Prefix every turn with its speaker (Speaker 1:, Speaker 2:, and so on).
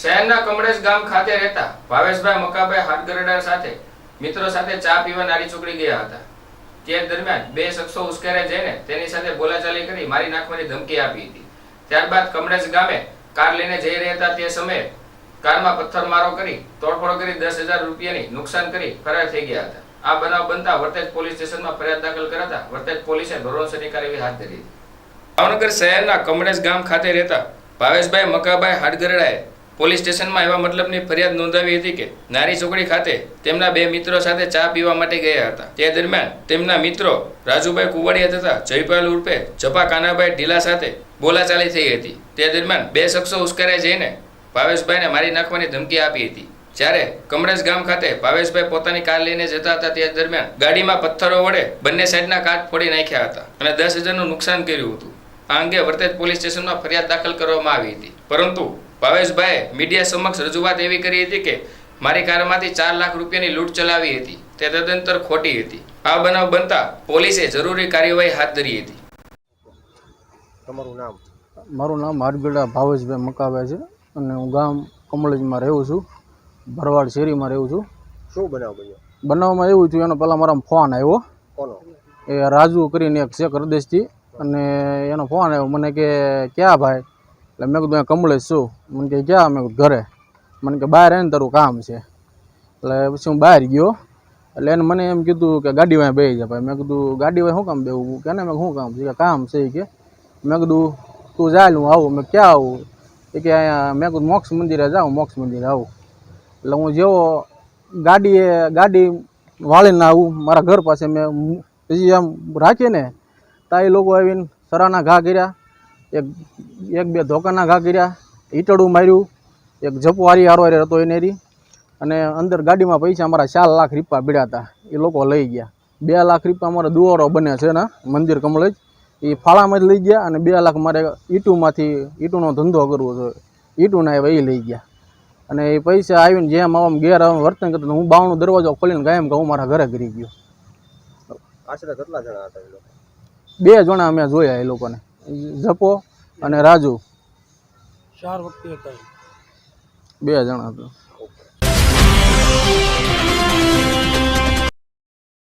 Speaker 1: શહેરના કમળેશ ગામ ખાતે રહેતા ભાવેશભાઈ મકાભાઈ હાટગરડા સાથે મિત્રો સાથે ચા પીવા નારી ચોકડી ગયા હતા. તે દરમિયાન બે શખ્સો ઉશ્કેરે જઈને તેની સાથે બોલાચાલી કરી મારી નાખવાની ધમકી આપી હતી. ત્યારબાદ કમળેશ ગામે કાર લઈને જઈ રહ્યા હતા તે સમયે કારમાં પથ્થરમારો કરી તોડફોડ કરી દસ હજાર રૂપિયાની નુકસાન કરી ફરાર થઈ ગયા હતા. આ બનાવ બનતા વર્તેજ પોલીસ સ્ટેશનમાં ફરિયાદ દાખલ કરાતા વર્તેજ પોલીસે ધોરણસરની કાર્યવાહી હાથ ધરી હતી. ભાવનગર શહેરના કમળેશ ગામ ખાતે રહેતા ભાવેશભાઈ મકાભાઈ હાડગરડાએ પોલીસ સ્ટેશનમાં એવા મતલબની ફરિયાદ નોંધાવી હતી કે નારી ચોકડી ખાતે તેમના બે મિત્રો સાથે ચા પીવા માટે ગયા હતા. તે દરમિયાન તેમના મિત્રો રાજુભાઈ કુવાડિયા તથા જયપાલ ઉર્ફે જપા કાનાભાઈ ઢીલા સાથે બોલાચાલી થઈ હતી. તે દરમિયાન બે શખ્સો ઉશ્કેરાઈ જઈને ભાવેશભાઈને મારી નાખવાની ધમકી આપી હતી. જ્યારે કમરેજ ગામ ખાતે ભાવેશભાઈ પોતાની કાર લઈને જતા હતા, તે દરમિયાન ગાડીમાં પથ્થરો વડે બંને સાઈડના કાચ ફોડી નાખ્યા હતા અને દસ હજારનું નુકસાન કર્યું હતું. આ અંગે વર્તેજ પોલીસ સ્ટેશનમાં ફરિયાદ દાખલ કરવામાં આવી હતી. પરંતુ ભાવેશભાઈએ મીડિયા સમક્ષ રજૂઆત એવી કરી હતી કે મારી કારમાંથી ચાર લાખ રૂપિયાની લૂંટ ચલાવી હતી. તે તદંતર ખોટી હતી. આ બનાવ બનતા પોલીસે જરૂરી કાર્યવાહી હાથ ધરી હતી.
Speaker 2: તમારું નામ?
Speaker 3: મારું નામ હારગડા ભાવેશભાઈ મકાવે છે અને હું ગામ કમળજમાં રહું છું. ભરવાડ શેરીમાં રહું છું.
Speaker 2: શું બનાવ બન્યો?
Speaker 3: બનાવમાં એવું થયું એનો પહેલાં મારા ફોન આવ્યો.
Speaker 2: કોનો?
Speaker 3: એ રાજુ કરીને એક છે કરદેશથી અને એનો ફોન આવ્યો. મને કે ક્યાં ભાઈ? એટલે મેં કીધું કમળેશ શું મને કે ક્યાં મેં ઘરે. મને કે, બહાર આવીને તારું કામ છે. એટલે પછી હું બહાર ગયો. એટલે એને મને એમ કીધું કે, ગાડી વાંહે બેસી જાય ભાઈ. મેં કીધું, ગાડી વાંહે શું કામ બેવું કે, ને, મેં શું કામ છે? કે, કામ છે કે. મેં કીધું, તું જાય હું આવું. મેં ક્યાં આવું? એ કે, અહીંયા, મેં કીધું, મોક્ષ મંદિરે જાઉં, મોક્ષ મંદિરે આવું. એટલે હું જેવો ગાડીએ, ગાડી વાળીને આવું, મારા ઘર પાસે મેં પછી આમ રાખીએ ને તા એ લોકો આવીને સરાના ઘા કર્યા. એક એક બે ધોકાના ઘા કર્યા ઈટડું માર્યું એક જપવારી હારવારી હતો એને રી. અને અંદર ગાડીમાં પૈસા અમારા ચાર લાખ રૂપિયા પીડ્યા હતા. એ લોકો લઈ ગયા. બે લાખ રૂપિયા અમારા દુવારો બને છે ને મંદિર કમળજ એ ફાળામાં જ લઈ ગયા અને બે લાખ મારે ઈટુમાંથી ઈટુનો ધંધો કરવો છે. ઈટુના એ લઈ ગયા. અને એ પૈસા આવીને જેમ આમ ઘેર આમ વર્તન કરતો હું બાવણું દરવાજો ખોલીને કાયમ કહું મારા ઘરે ઘરી ગયો.
Speaker 2: આશરે કેટલા જણા હતા એ લોકો?
Speaker 3: બે જણા અમે જોયા એ લોકોને. જપો અને રાજુ.
Speaker 4: ચાર વખતે હતા
Speaker 3: બે જણા હતા